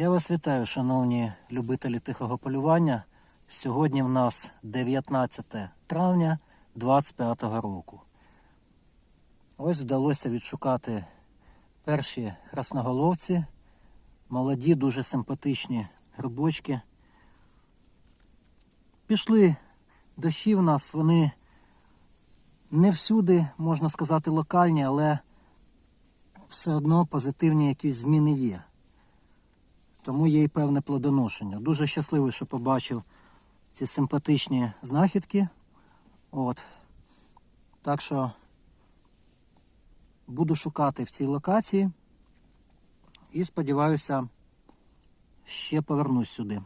Я вас вітаю, шановні любителі тихого полювання. Сьогодні в нас 19 травня 2025 року. Ось вдалося відшукати перші красноголовці, молоді, дуже симпатичні грибочки. Пішли дощі в нас, вони не всюди, можна сказати, локальні, але все одно позитивні якісь зміни є. Тому є і певне плодоношення. Дуже щасливий, що побачив ці симпатичні знахідки. От. Так що буду шукати в цій локації і сподіваюся, ще повернусь сюди.